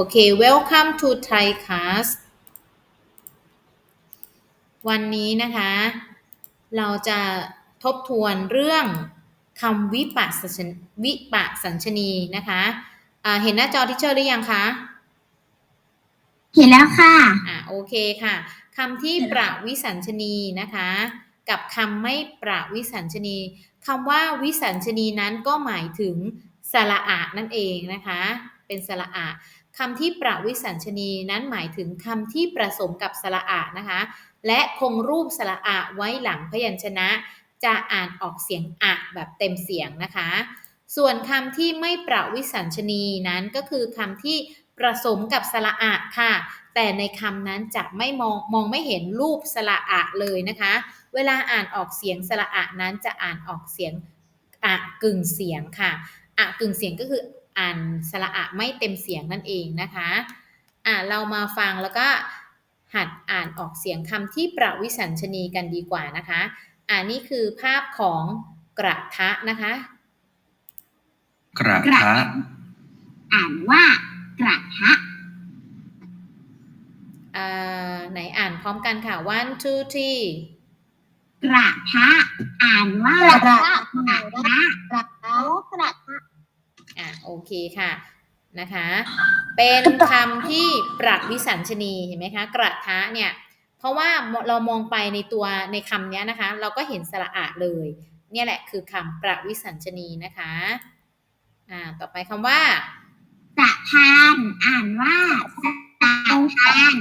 โอเค welcome to Thai class วันนี้นะคะ เราจะทบทวนเรื่องคำวิปัสสนวิปัสสัญชนีนะคะอ่าเห็นหน้าจอที่เชอร์หรือยังคะ เห็นแล้วค่ะ อ่าโอเคค่ะคำที่ประวิสัญชนีนะคะ กับคำไม่ประวิสัญชนีคำว่าวิสัญชนีนั้นก็หมายถึงสระอะนั่นเองนะคะ เป็นสระอะ คำที่ประวิสัญชนีนั้นหมายถึงคำที่ประสมกับสระอะนะคะ และคงรูปสระอะไว้หลังพยัญชนะ จะอ่านออกเสียงอะแบบเต็มเสียงนะคะ ส่วนคำที่ไม่ประวิสัญชนีนั้นก็คือคำที่ประสมกับสระอะค่ะ แต่ในคำนั้นจะไม่มองมองไม่เห็นรูปสระอะเลยนะคะ เวลาอ่านออกเสียงสระอะนั้นจะอ่านออกเสียงอะกึ่งเสียงค่ะอะกึ่งเสียงก็คือ อ่านสระอะไม่เต็มเสียงนั่นเองนะคะอะเรามาฟังแล้วก็หัดอ่านออกเสียงคำที่ประวิสัญชนีกันดีกว่านะคะอ่านี่คือภาพของกระทะนะคะ กระทะ อ่านว่ากระทะอ่าไหนอ่านพร้อมกันค่ะ one two three กระทะ อ่านว่ากระทะกระทะกระทะกระทะ อะโอเคค่ะนะคะ เป็นคำที่ปรักวิสัญชนีเห็นไหมคะ กระทะเนี่ยเพราะว่าเรามองไปในตัวในคำเนี้ยนะคะ เราก็เห็นสระอะเลย เนี่ยแหละคือคำปรักวิสัญชนีนะคะอ่าต่อไปคำว่าสะพานอ่านว่าสะพาน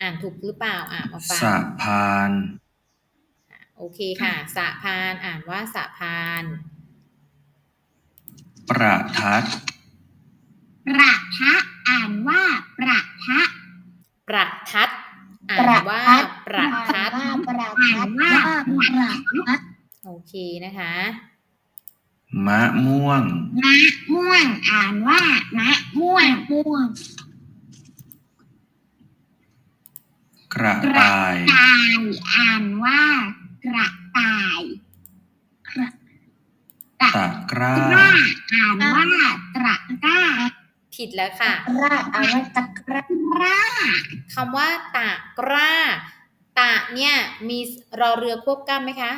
อ่านถูกหรือเปล่าอ่ามาฟังสะพาน โอเคค่ะสะพานอ่านว่าสะพาน ประทัด ประทะอ่านว่าประทะ ประทัดอ่านว่าประทัดว่าประอ่าทันดว่าว่าประทัดโอเคนะคะ มะม่วง มะม่วงอ่านว่ามะม่วงม่วงกระกระต่ายต่าย อ่านว่ากระต่าย กระ ตะกร้า กร้าอ่านว่ากระกร้าผิดแล้วค่ะ กระอ่านว่าตะกระกร้าคำว่าตะกร้า ตะเนี่ยมีรอเรือควบกล้ำไหมคะ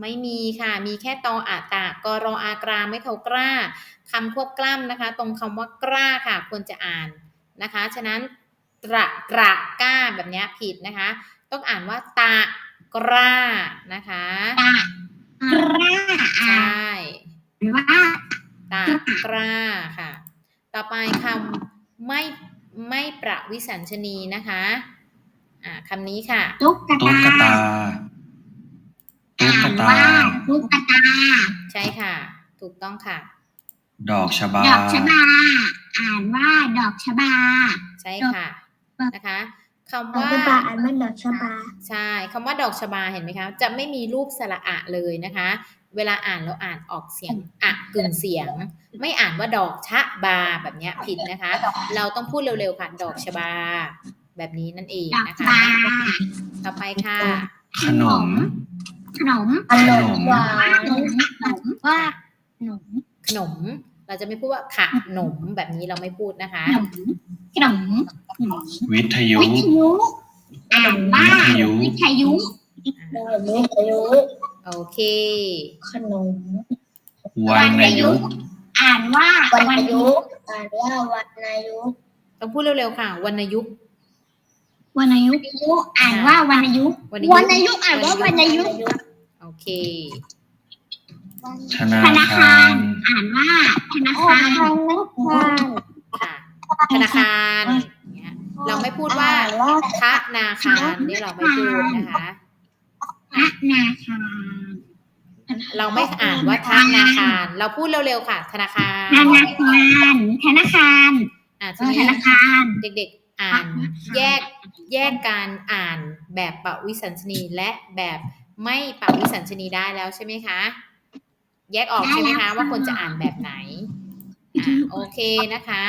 ไม่มีค่ะ มีแค่ตออะตะกรออากราไม่เท่ากล้าคำควบกล้ำนะคะ ตรงคำว่ากล้าค่ะ ควรจะอ่านนะคะ ฉะนั้นตระกระก้าแบบเนี้ยผิดนะคะ ต้องอ่านว่าตะกร้านะคะ ตะ กร้าใชอ่า่นว่าตะกร้าค่ะ ต่อไปคำไม่ไม่ประวิสัญชนีนะคะอ่าคำนี้ค่ะ ตุ๊กตุ๊กตาตาตุ๊อ่ากนตาว่าตุ๊กตา ใช่ค่ะ ถูกต้องค่ะ ดอกชบา ดอกชบา อ่านว่าดอกชบา ใช่ค่ะ นะคะ คำดอกว่าชบาอ่านว่าดอกชบา ใช่คำว่าดอกชบาเห็นไหมคะจะไม่มีรูปสระอะเลยนะคะ เวลาอ่านเราอ่านออกเสียงอะกึ่งเสียง ไม่อ่านว่าดอกชะบาแบบเนี้ยผิดนะคะ เราต้องพูดเร็วๆค่ะดอกชบา แบบนี้นั่นเองดอกนะชคะบาต่อไปค่ะขนมขนม ขนมขนมหวานขนมว่าขนม ขนม เราจะไม่พูดว่าขะหนมแบบนี้เราไม่พูดนะคะ ขนมขนมขนมวิทยุ วิทยุอ่านว่าวิทยุ วิทยุแบบนี้อายุโอเค ขนมวรรณยุกต์อ่านว่าวันวันอายุยุอ่านว่าวันอายุต้องพูดเร็วๆค่ะวรรณยุกต์วันยุอ่านว่าวันยุวรรณยุกต์วรรณยุกต์อ่านว่าวรรณยุกต์โอเคธนาธนาคาคารรอ่านว่าธนาธคารนาคารค่ะธนาคาร พูดว่าอ่นว่าธนาคารนี่เราไม่พูดนะคะธนาคารเราไม่อ่านว่าธนาคาร เราพูดเร็วๆค่ะ ธนาคารธนาคารธนาคารอ่าทีธนี้นาคารเด็กๆ อ่านแยกแยกการอ่านแบบปวิสัญชนีและแบบไม่ปวิสัญชนีได้แล้วใช่ไหมคะ แยกออกใช่ไหมคะว่าควรจะอ่านแบบไหนอ่าโอเคนะคะ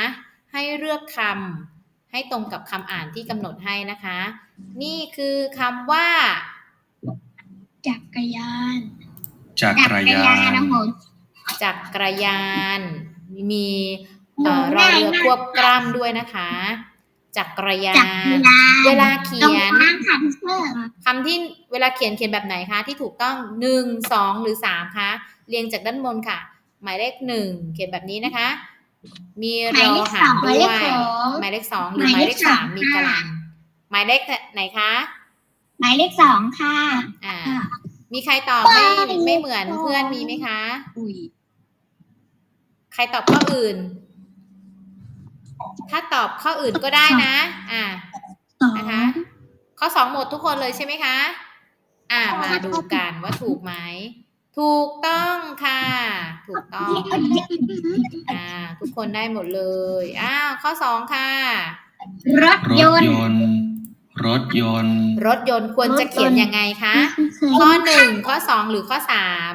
ให้เลือกคำ ให้ตรงกับคำอ่านที่กำหนดให้นะคะ นี่คือคำว่า จักรยาน จักรยานนะผมจักรยาน มีเอ่อรอเรือควบกล้ำด้วยนะคะ จักรยาจักรนยานเวลาตรเขีงยนกลางค่ะพี่เชอร์คำที่เวลาเขียนเขียนแบบไหนคะที่ถูกต้องหนึ่งสองหรือสามคะเรียงจากด้านบนค่ะ หมายเลขหนึ่งเขียนแบบนี้นะคะ มีรอหารด้วยหมายเลขสองหรือหมายเลขสามมีกลันหมายเลขไหนคะ หมายเลขสองค่ะ อ่า มีใครตอบไม่ไม่เหมือนเพื่อนมีไหมคะอุ้ยใครตอบข้ออื่น ถ้าตอบข้ออื่นก็ได้นะ อ่าสองนะคะ ข้อสองหมดทุกคนเลยใช่ไหมคะ อ่า มาดูกันว่าถูกไหม ถูกต้องค่ะ ถูกต้องอ่าทุกคนได้หมดเลยอ้าวข้อสองค่ะ รถรถยนต์ยนต์ รถยนต์ รถยนต์ควรจะเขียนยังไงคะ ข้อหนึ่งข้อสองหรือข้อสาม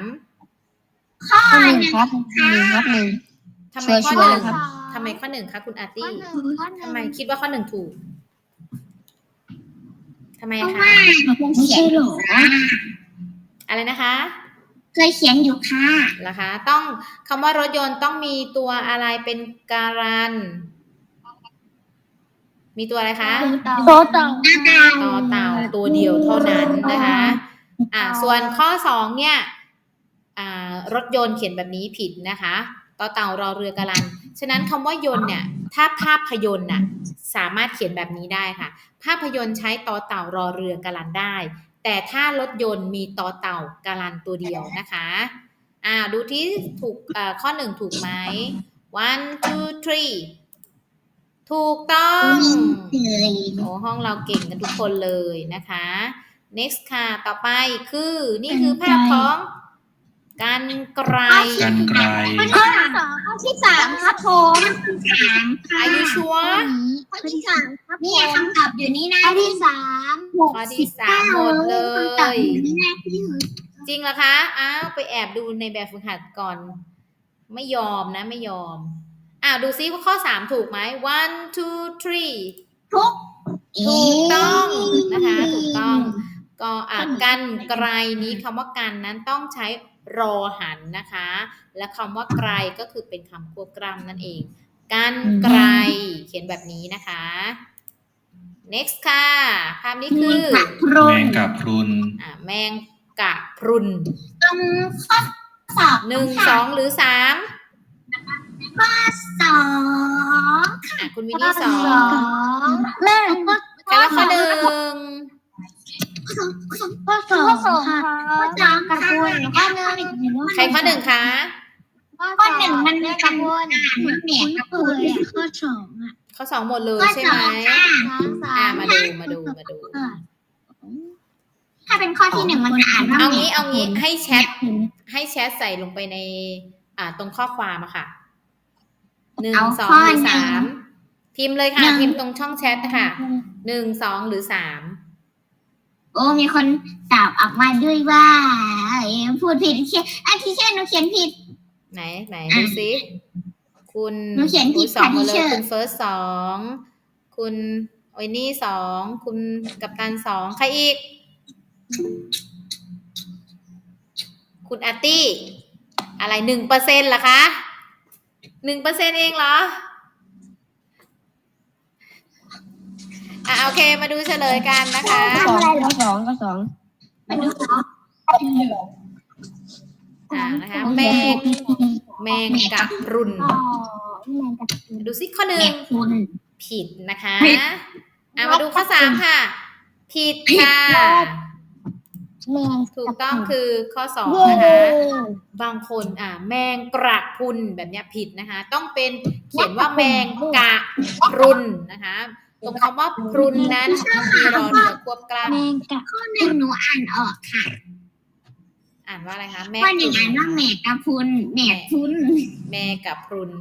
ข้อหหนึ่นึ่งงครับหนึ่งครับหนึ่งทำไมข้อชัหวร์ๆนึ่งเลยครับทำไมข้อหนึ่งคะคุณอาร์ตี้ข้อหนึ่งทำไมคิดว่าข้อหนึ่งถูกทำไมเพราะคะว่าเคยเขียนอยู่ค่ะอะไรนะคะ เคยเขียนอยู่ค่ะเหรอคะ ต้องคำว่ารถยนต์ต้องมีตัวอะไรเป็นการัน มีตัวอะไรคะโต๊ะเต่าหน้าตาต่อเต่าตัวเดียวเท่านั้นนะคะ อ่า ส่วนข้อสองเนี่ย อ่า รถยนต์เขียนแบบนี้ผิดนะคะต่อเต่ารอเรือกะลัน ฉะนั้นคำว่ายนต์เนี่ย ถ้าภาพยนตร์น่ะ สามารถเขียนแบบนี้ได้ค่ะ ภาพยนตร์ใช้ต่อเต่ารอเรือกะลันได้ แต่ถ้ารถยนต์มีต่อเต่ากะลันตัวเดียวนะคะอ่าดูที่ถูกเอ่อข้อหนึ่งถูกไหม one two three ถูกต้องเคยโอ้ห้องเราเก่งกันทุกคนเลยนะคะ next ค่ะ ต่อไปคือนี่คือภาพของ กันไกรกันไกล ข้อข้อที่สามครับผมข้อที่สามค่ะอายุชัวข้อที่สามครับนี่คำตอบอยู่นี่นะข้อที่สามข้อที่สามหมดเลคำตอบย อยู่นี่นะที่จริงเหรอคะ อ้าว ไปแอบดูในแบบฝึกหัดก่อน ไม่ยอมนะ ไม่ยอมอ่าดูซิว่าข้อสามถูกไหม one two three ทุกถูกต้องนะคะ ถูกต้อง ก็อ่ากันไกลนี้คำว่ากันนั้นต้องใช้ รอหันนะคะ และคำว่าไกลก็คือเป็นคำควบกล้ำนั่นเอง กันไกล เขียนแบบนี้นะคะ next ค่ะ ภาพนี้คือกับพรุแมนงกับพรุนอ่าแมงกะพรุนตรงข้อสอบหนึ่งสองหรือสามข้อสองอะคุณวินนี่สองแม่ใครว่าข้อหนึ่งข้อสองข้อสองค่ะข้อสองกับพรุนข้อหนึ่ง ใค รข้อหนึ่งคะ ข้อหนึ่งมันมีกันอ่านว่าแหม่กับพรุนข้อสองอะข้อสองหมดเลยข้อใช่สไหมองค่ะอ่ามาดูมาดูมาดู ถ้าเป็นข้อที่หนึ่งมันจะอ่านว่าเอาแหม่งี้เอางี้ให้แชทพรุนให้แชทใส่ลงไปใน อ่า ตรงข้อความอะค่ะหนึ่งเอาสองข้อหรือหนึ่งสามพิมพ์เลยค่ะหนึ่งพิมพ์ตรงช่องแชทนะคะหนึ่งสองหรือสาม โอ้มีคนตอบออกมาด้วยว่าเอ้ยพูดผิดเขียนอะที่เช่นหนูเขียนผิด ไหนไหนอะดูสิคุณหนูเขียนผิดสองหมดเลยค่ะคุณเฟิร์สสองคุณโอยนี่สองคุณกัปตันสองใครอีก คุณอาร์ตี้ อะไรหนึ่งเปอร์เซ็นต์ล่ะคะหนึ่งเปอร์เซ็นเองเหรอ อะโอเคมาดูเฉลยกันนะคะ สองก็สองก็สองมาดูอ่านะคะแมงแมงกับรุน ดูซิข้อหนึ่แหม่งพรุนผิดนะคะผิดอะมาดูข้อสามค่ะ ผิดค่ะ แมงถูกต้องคือข้อสองนะคะ บางคนอ่าแมงกระพรุนแบบเนี้ยผิดนะคะ ต้องเป็นเขียนว่าแมงกะพรุนนะคะ ตรงคำว่าพรุนนั้นมีรอเรือควบกล้แมงกะข้อหนึ่งหนูอ่านออกค่ะำอ่านว่าอะไรคะแม่ข้อหนึ่งพรุอ่านว่าแหม่กับพรุนแหม่พรุนแม่กับพรุน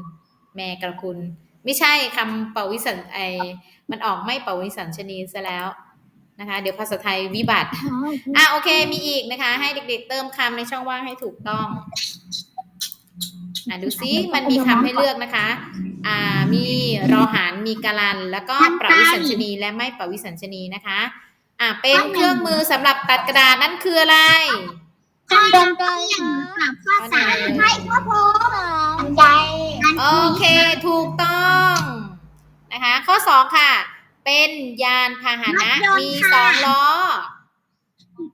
แม่กระพรุนไม่ใช่คำเป่าวิสัญไอมันออกไม่เป่าวิสัญชนีซะแล้วนะคะ เดี๋ยวภาษาไทยวิบัติอะโอเค มีอีกนะคะ ให้เด็กๆเติมคำในช่องว่างให้ถูกต้อง อะดูซิมันมีคำให้เลือกนะคะ อ่า มีรอหารมีกาลัน แล้วก็ประวิสัญชนีและไม่ประวิสัญชนีนะคะ อะเป็นเครื่องมือสำหรับตัดกระดาษนั่นคืออะไรข้อหนึ่งข้อหนึ่งกับข้อสามใช่ข้อผมใจ โอเค ถูกนะคะ ข้อสองค่ะ เป็นยานพาหนะรถยนต์มีค่ะสองล้อ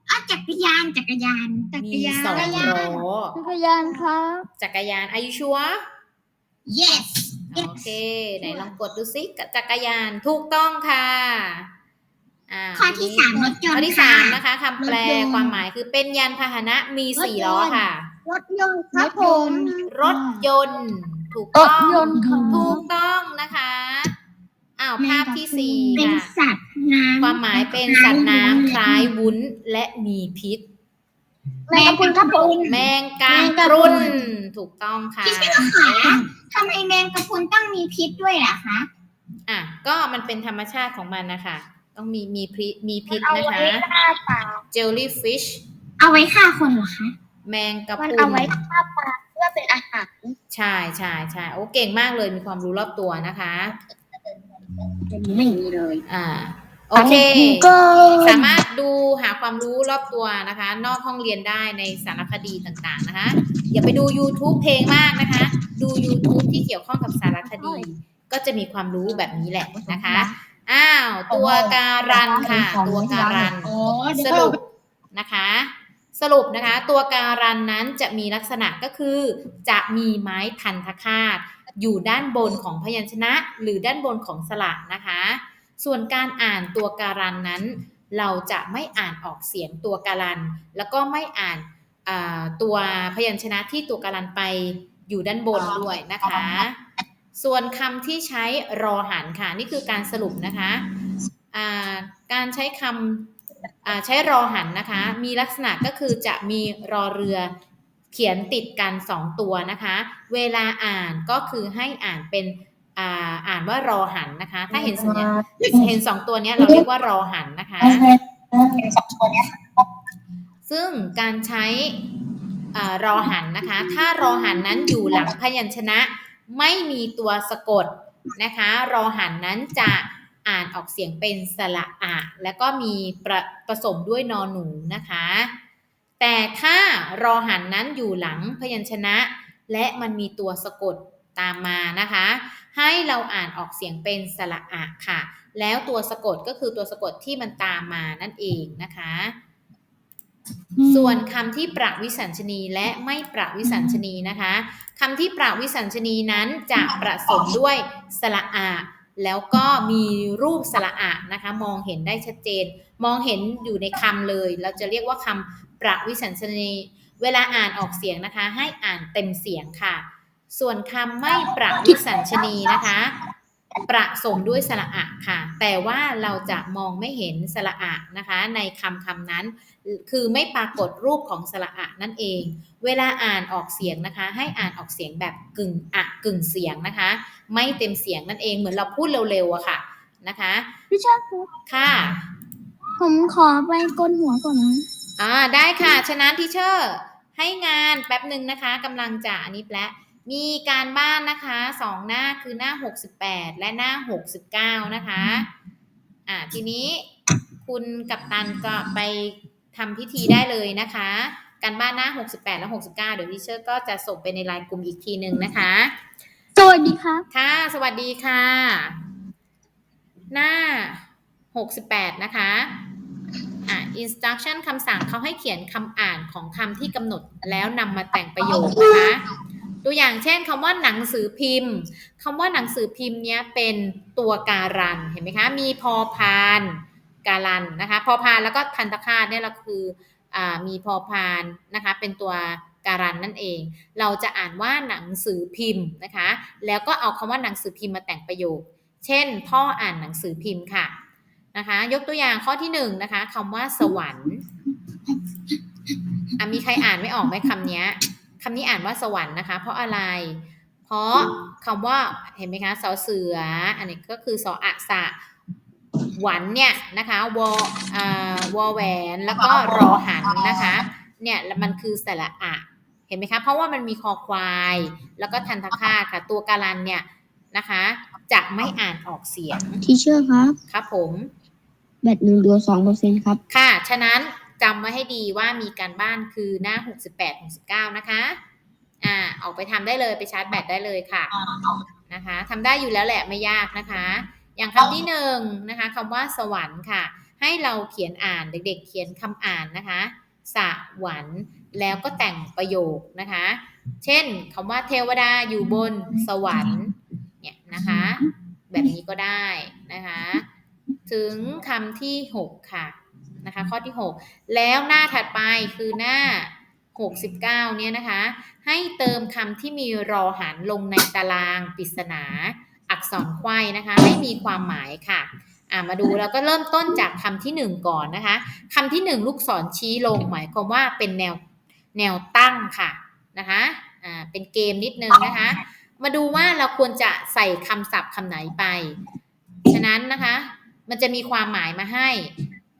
อ๋อจักรยานจักรยาน จักมีรยานสองล้อจักรยานครับ จักรยานอายุชัว yes โอเค ไหนลองกดดูซิจักรยานถูกต้องค่ะอ่าข้อที่สามรถยนต์ข้อที่ค่ะสามนะคะคำแปลรถยนต์ ความหมายคือเป็นยานพาหนะมีสี่รถยนต์ล้อค่ะ รถยนต์ครับผม รถยนต์ ถูกรต้ถองยนต์ครับ ถูกต้องนะคะ อ้าวภาพที่สี่เป็นค่ะสัตว์น้ำความหมายเป็นสัตว์น้ำคล้ายวุ้นและมีพิษ แมงกะพรุนแมงกะแมงกะพพรุรุนนถูกต้องค่ะ พี่ชื่อค่ะทำไมแมงกะพรุนต้องมีพิษด้วยล่ะคะอะก็มันเป็นธรรมชาติของมันนะคะ ต้องมีมีพิษมีพิษนะคะ jellyfish เอาไว้ฆ่าคนเหรอคะ แมงกะพมันรุเอานไว้ฆ่าปลาเพื่อเป็นอาหาร ใช่ใช่ใช่โอ้เก่งมากเลยมีความรู้รอบตัวนะคะ ไม่มีเลยอ่าโอเคก็สามารถดูหาความรู้รอบตัวนะคะ นอกห้องเรียนได้ในสารคดีต่างๆนะคะ อย่าไปดู YouTube เพลงมากนะคะ ดู YouTube ที่เกี่ยวข้องกับสารคดี ก็จะมีความรู้แบบนี้แหละนะคะ อ้าว ตัวการันค่ะ ตัวการันสรุปนะคะ สรุปนะคะ ตัวการันนั้นจะมีลักษณะก็คือ จะมีไม้พันธคาต อยู่ด้านบนของพยัญชนะ หรือด้านบนของสระนะคะ ส่วนการอ่านตัวการันนั้น เราจะไม่อ่านออกเสียงตัวการัน แล้วก็ไม่อ่านตัวพยัญชนะที่ตัวการันไปอยู่ด้านบนด้วยนะคะ ส่วนคำที่ใช้รอหันค่ะนี่คือการสรุปนะคะการใช้คำใช้รอหันนะคะ มีลักษณะก็คือจะมีรอเรือ เขียนติดกันสองตัวนะคะ เวลาอ่านก็คือให้อ่านเป็นอ่าอ่านว่ารอหันนะคะ ถ้าเห็นสัญญาณเห็นสองตัวเนี้ยเราเรียกว่ารอหันนะคะซึ่งการใช้อารอหันนะคะ ถ้ารอหันนั้นอยู่หลังพยัญชนะไม่มีตัวสะกดนะคะ รอหันนั้นจะอ่านออกเสียงเป็นสระอะ แล้วก็มีประผสมด้วยนอหนูนะคะ แต่ถ้ารอหันนั้นอยู่หลังพยัญชนะ และมันมีตัวสะกดตามมานะคะ ให้เราอ่านออกเสียงเป็นสระอะค่ะ แล้วตัวสะกดก็คือตัวสะกดที่มันตามมานั่นเองนะคะ ส่วนคำที่ประวิสัญชนีและไม่ประวิสัญชนีนะคะคำที่ประวิสัญชนีนั้นจะประสมด้วยสระอะแล้วก็มีรูปสระอะนะคะ มองเห็นได้ชัดเจน มองเห็นอยู่ในคำเลย เราจะเรียกว่าคำ ประวิสัญชนี เวลาอ่านออกเสียงนะคะ ให้อ่านเต็มเสียงค่ะ ส่วนคำไม่ประวิสัญชนีนะคะ ประสมด้วยสระอะค่ะ แต่ว่าเราจะมองไม่เห็นสระอะนะคะ ในคำคำนั้น คือไม่ปรากฏรูปของสระอะนั่นเอง เวลาอ่านออกเสียงนะคะ ให้อ่านออกเสียงแบบกึ่งอะกึ่งเสียงนะคะ ไม่เต็มเสียงนั่นเองเหมือนเราพูดเร็วๆอะค่ะนะคะพี่ชอบครับค่ะ ผมขอไปกลหัวก่อนนะ อ่าได้ค่ะ ฉะนั้นทีเชอร์ให้งานแป๊บหนึ่งนะคะกำลังจะอันนี้แปละมีการบ้านนะคะสองหน้าคือหน้า 68 และหน้า 69 นะคะอ่าทีนี้คุณกับตันก็ไปทำพิธีได้เลยนะคะ การบ้านหน้า 68 และ 69 เดี๋ยวทีเชอร์ก็จะส่งไปในไลน์กลุ่มอีกทีหนึ่งนะคะ สวัสดีครับค่ะ สวัสดีค่ะ หน้า 68 นะคะอะ instruction คำสั่งเขาให้เขียนคำอ่านของคำที่กำหนดแล้วนำมาแต่งประโยคนะคะตัวอย่างเช่นคำว่าหนังสือพิมพ์คำว่าหนังสือพิมพ์เนี้ยเป็นตัวการันเห็นไหมคะมีพอพานการันนะคะพอพานแล้วก็พันธคาตเนี่ยเราคืออ่ามีพอพานนะคะเป็นตัวการันนั่นเอง เราจะอ่านว่าหนังสือพิมพ์นะคะ แล้วก็เอาคำว่าหนังสือพิมพ์มาแต่งประโยค เช่น พ่ออ่านหนังสือพิมพ์ค่ะ นะคะ ยกตัวอย่างข้อที่หนึ่งนะคะคำว่าสวรรค์อะมีใครอ่านไม่ออกไหมคำเนี้ยคำนี้อ่านว่าสวรรค์นะคะ เพราะอะไร เพราะคำว่าเห็นไหมคะสอเสือ อันนี้ก็คือสออะสะหวันเนี่ยนะคะวออ่าวอแหวนแล้วก็รอหันนะคะ เนี่ยแล้วมันคือสระอะเห็นไหมคะเพราะว่ามันมีคอควาย แล้วก็ทันทคาตค่ะ ตัวการันเนี่ยนะคะ จะไม่อ่านออกเสียงทีเชอร์ครับ ครับผม แบตหนึ่งเดือสองเปอร์เซ็นต์ครับ ค่ะ ฉะนั้นจำไว้ให้ดีว่ามีการบ้านคือหน้า 68 69 นะคะ อ่า ออกไปทำได้เลยไปชาร์จแบตได้เลยค่ะ นะคะทำได้อยู่แล้วแหละไม่ยากนะคะ อย่างคำที่หนึ่งนะคะคำว่าสวรรค์ค่ะ ให้เราเขียนอ่านเด็กๆ เขียนคำอ่านนะคะ สวรรค์แล้วก็แต่งประโยคนะคะ เช่นคำว่าเทวดาอยู่บนสวรรค์ เนี่ยนะคะ แบบนี้ก็ได้นะคะ ถึงคำที่ 6 ค่ะนะคะ ข้อที่ 6 แล้วหน้าถัดไปคือหน้า 69 เนี่ยนะคะ ให้เติมคำที่มีรอหันลงในตารางปริศนา อักษรไขว้นะคะให้มีความหมายค่ะอ่ามาดูแล้วก็เริ่มต้นจากคำที่ 1 ก่อนนะคะคำที่ 1 ลูกศรชี้ลงหมายความว่าเป็นแนวแนวตั้งค่ะนะคะอ่าเป็นเกมนิดนึงนะคะ มาดูว่าเราควรจะใส่คำศัพท์คำไหนไป ฉะนั้นนะคะ มันจะมีความหมายมาให้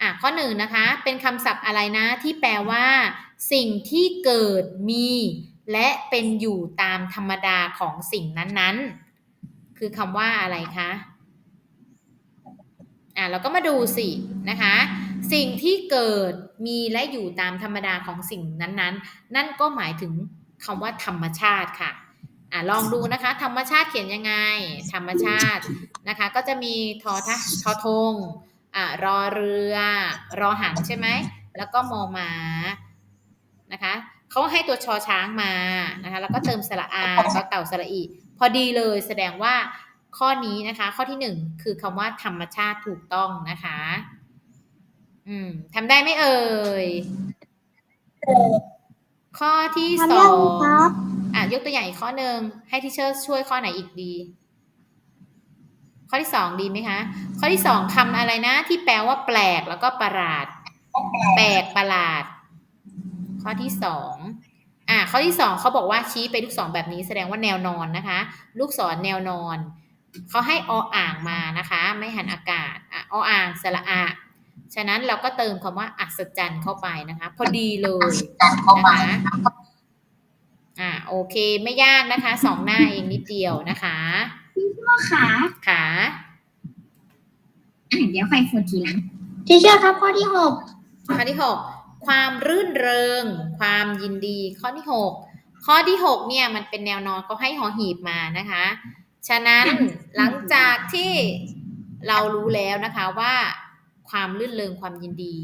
อะข้อหนึ่งนะคะ เป็นคำศัพท์อะไรนะที่แปลว่า สิ่งที่เกิดมี และเป็นอยู่ตามธรรมดาของสิ่งนั้นๆ คือคำว่าอะไรคะอะเราก็มาดูสินะคะ สิ่งที่เกิดมีและอยู่ตามธรรมดาของสิ่งนั้นๆ นั่นก็หมายถึงคำว่าธรรมชาติค่ะ อะลองดูนะคะ ธรรมชาติเขียนยังไง ธรรมชาตินะคะ ก็จะมีทอทะทอทงอะรอเรือ รอหันใช่ไหมแล้วก็มอมานะคะเขาให้ตัวชอช้างมานะคะ แล้วก็เติมสระอาต่อเต่าสระอี พอดีเลยแสดงว่าข้อนี้นะคะ ข้อที่หนึ่งคือคำว่าธรรมชาติถูกต้องนะคะ อืมทำได้ไหมเอ่ย ข้อที่สอง อะยกตัวอย่างอีกข้อหนึ่งให้ทิเชอร์ช่วยข้อไหนอีกดี ข้อที่สองดีไหมคะ ข้อที่สองคำอะไรนะ ที่แปลว่าแปลกแล้วก็ประหลาด แปลกประหลาด ข้อที่สองอะข้อที่สองเขาบอกว่าชี้ไปลูกศรแบบนี้แสดงว่าแนวนอนนะคะ ลูกศรแนวนอนเขาให้ออ่างมานะคะ ไม่หันอากาศอะออ่างสระอะฉะนั้นเราก็เติมคำว่าอัศจรรย์เข้าไปนะคะ พอดีเลยนะคะ อ่าโอเคไม่ยากนะคะสองหน้าเองนิดเดียวนะคะพ่อขาค่ะอะเดี๋ยวใครฟูดทีหลังทีเชอร์ครับข้อที่หกข้อที่หกความรื่นเริง ความยินดี ข้อที่หกข้อที่หกเนี่ยมันเป็นแนวนอนเขาให้หอหีบมานะคะ ฉะนั้นหลังจากที่เรารู้แล้วนะคะว่าความรื่นเริงความยินดี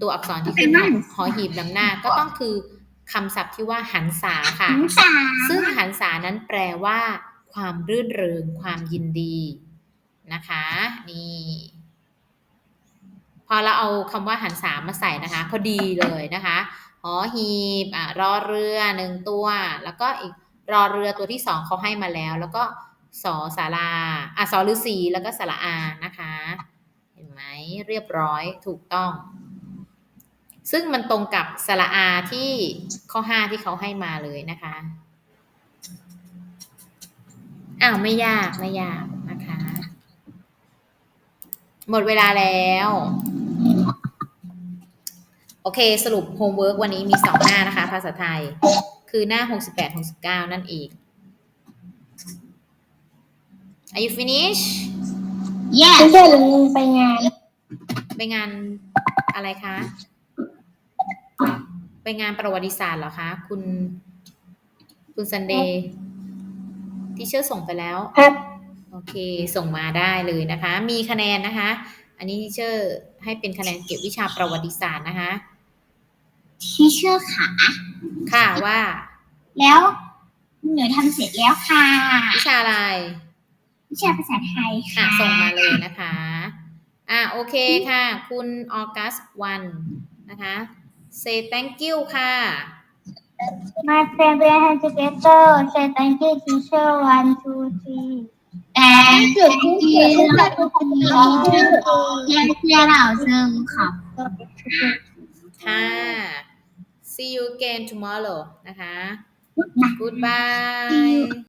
ตัวอักษรที่ขึ้นหอหีบนำหน้าก็ต้องคือ คำศัพท์ที่ว่าหันษาค่ะหนูสาซึ่งหันษานั้นแปลว่า ความรื่นเริงความยินดีนะคะ นี่ พอเราเอาคำว่าหันษามาใส่นะคะ พอดีเลยนะคะหอหีบอะรอเรือหนึ่งตัว แล้วก็อีกรอเรือตัวที่สองเขาให้มาแล้ว แล้วก็สอสาราอะสอฤาษีแล้วก็สระอานะคะ เห็นไหมเรียบร้อยถูกต้อง ซึ่งมันตรงกับสระอาที่ข้อ5ที่เขาให้มาเลยนะคะอ้าวไม่ยากไม่ยากนะคะ หมดเวลาแล้ว โอเค สรุปโฮมเวิร์กวันนี้มีสองหน้านะคะ ภาษาไทย คือหน้า68 69นั่นเอง Are you finish แย่ทีเชอร์หนูไปงาน ไปงานอะไรคะ ไปงานประวัติศาสตร์เหรอคะ คุณ คุณซันเดย์ที่เชื่อส่งไปแล้ว ครับโอเค ส่งมาได้เลยนะคะ มีคะแนนนะคะ อันนี้ที่เชื่อให้เป็นคะแนนเก็บวิชาประวัติศาสตร์นะคะ ทีเชอร์ขาค่ะว่า แล้วหนูทำเสร็จแล้วค่ะ วิชาอะไร วิชาภาษาไทยอะ ค่ะส่งมาเลยนะคะ อะโอเคค่ะ คุณออกัสวันนะคะ say thank you ค่ะ My favorite educator say thank you teacher one two three แต่เกิดขึ้นเกิดขึ้นกับทุกคนเพื่อนเพื่อนเราซึ่งขอบค่ะ see you again tomorrow นะคะคุณนะ goodbye